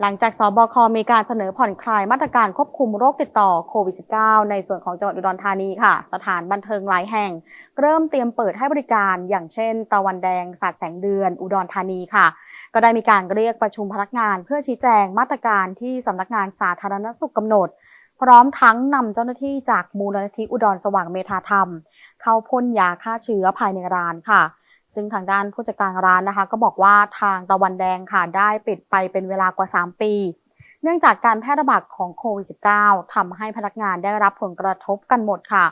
หลังจากสบค มีการเสนอผ่อนคลายมาตรการควบคุมโรคติดต่อโควิด -19 ในส่วนของจังหวัดอุดรธานีค่ะ สถานบันเทิงหลายแห่ง เริ่มเตรียมเปิดให้บริการ อย่างเช่น ตะวันแดงสาดแสงเดือน อุดรธานีค่ะ ก็ได้มีการเรียกประชุมพนักงาน เพื่อชี้แจงมาตรการที่สำนักงานสาธารณสุขกำหนด พร้อมทั้งนำเจ้าหน้าที่จากมูลนิธิอุดรสว่างเมธาธรรม เข้าพ่นยาฆ่าเชื้อภายในร้านค่ะ ซึ่งทางด้านผู้จัดการร้านนะคะ ก็บอกว่าทางตะวันแดงค่ะได้ปิดไปเป็นเวลากว่า 3 ปี เนื่องจากการแพร่ระบาดของโควิด -19 ทำให้พนักงานได้รับผลกระทบกันหมดค่ะ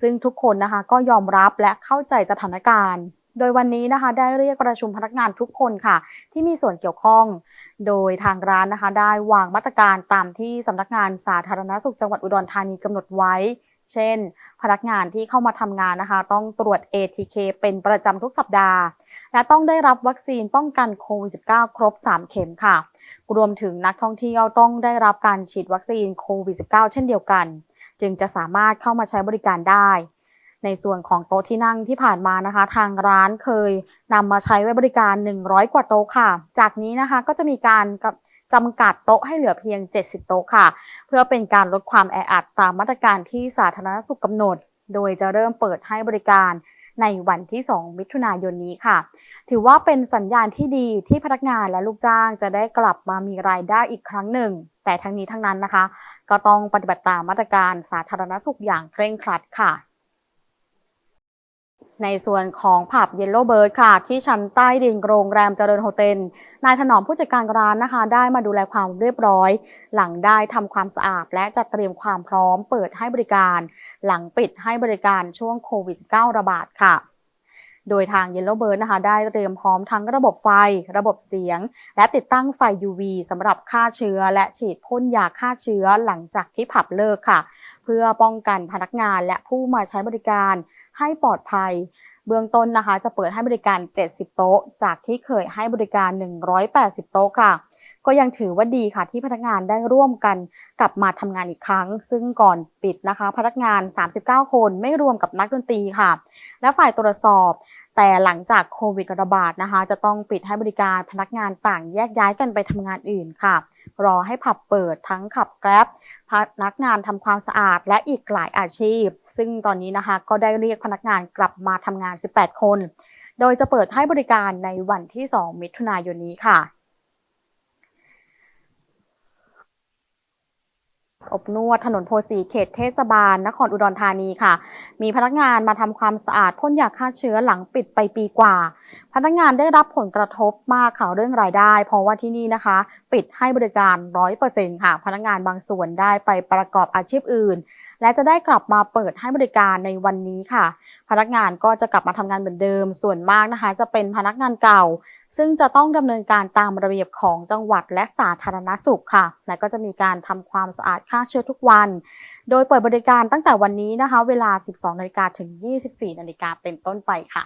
ซึ่งทุกคนนะคะก็ยอมรับและเข้าใจสถานการณ์ โดยวันนี้นะคะได้เรียกประชุมพนักงานทุกคนค่ะ ที่มีส่วนเกี่ยวข้อง โดยทางร้านนะคะได้วางมาตรการตามที่สำนักงานสาธารณสุขจังหวัดอุดรธานีกำหนดไว้ เช่น พนักงานที่เข้ามาทำงานนะคะ ต้องตรวจ ATK เป็นประจำทุกสัปดาห์ และต้องได้รับวัคซีนป้องกันโควิด -19 ครบ 3 เข็มค่ะ รวมถึงนักท่องเที่ยวต้องได้รับการฉีดวัคซีนโควิด -19 เช่นเดียวกัน จึงจะสามารถเข้ามาใช้บริการได้ในส่วนของโต๊ะที่นั่งที่ผ่านมานะคะ ทางร้านเคยนำมาใช้ไว้บริการ 100 กว่าโต๊ะค่ะ จากนี้นะคะก็จะมีการกับ จำกัดโต๊ะให้เหลือเพียง 70 โต๊ะค่ะ เพื่อเป็นการลดความแออัดตามมาตรการที่สาธารณสุขกำหนด โดยจะเริ่มเปิดให้บริการในวันที่ 2 มิถุนายนนี้ค่ะ ถือว่าเป็นสัญญาณที่ดีที่พนักงานและลูกจ้างจะได้กลับมามีรายได้อีกครั้งหนึ่ง แต่ทั้งนี้ทั้งนั้นนะคะ ก็ต้องปฏิบัติตามมาตรการสาธารณสุขอย่างเคร่งครัดค่ะ ในส่วนของผับเยลโล่เบิร์ดค่ะ ที่ชั้นใต้ดินโรงแรมเจริญโฮเทลนายถนอมผู้จัดการร้านนะคะ ได้มาดูแลความเรียบร้อย หลังได้ทำความสะอาด และจัดเตรียมความพร้อมเปิดให้บริการ หลังปิดให้บริการช่วงโควิด -19 ระบาดค่ะ โดยทาง Yellow Bird นะคะ ได้เตรียมพร้อมทั้งระบบไฟ ระบบเสียง และติดตั้งไฟ UV สำหรับฆ่าเชื้อ และฉีดพ่นยาฆ่าเชื้อหลังจากที่ผับเลิกค่ะ พื่อป้องกันพนักงานและผู้มาใช้บริการให้ปลอดภัย เบื้องต้นนะคะ จะเปิดให้บริการ 70 โต๊ะ จากที่เคยให้บริการ 180 โต๊ะค่ะ ก็ยังถือว่าดีค่ะที่พนักงานได้ร่วมกันกลับมาทำงานอีกครั้ง ซึ่งก่อนปิดนะคะ พนักงาน 39 คนไม่รวมกับนักดนตรีค่ะ และฝ่ายตรวจสอบแต่หลังจากโควิดระบาดนะคะ จะต้องปิดให้บริการพนักงานต่างแยกย้ายกันไปทำงานอื่นค่ะ รอให้ผับเปิดทั้งขับแกร็บพนักงานทำความสะอาดและอีกหลายอาชีพ ซึ่งตอนนี้นะคะก็ได้เรียกพนักงานกลับมาทำงาน 18 คน โดยจะเปิดให้บริการในวันที่ 2 มิถุนายนนี้ค่ะ อบนวด ถนนโพสีเขตเทศบาล นครอุดรธานีค่ะ มีพนักงานมาทำความสะอาดพ่นยาฆ่าเชื้อหลังปิดไปปีกว่า พนักงานได้รับผลกระทบมากค่ะเรื่องรายได้ เพราะว่าที่นี่นะคะ ปิดให้บริการ 100%ค่ะ พนักงานบางส่วนได้ไปประกอบอาชีพอื่น และจะได้กลับมาเปิดให้บริการในวันนี้ค่ะ พนักงานก็จะกลับมาทำงานเหมือนเดิม ส่วนมากนะคะ จะเป็นพนักงานเก่า ซึ่งจะต้องดำเนินการตามระเบียบของจังหวัดและสาธารณสุขค่ะ และก็จะมีการทำความสะอาดฆ่าเชื้อทุกวัน โดยเปิดบริการตั้งแต่วันนี้นะคะ เวลา 12นาฬิกาถึง 24นาฬิกาเป็นต้นไปค่ะ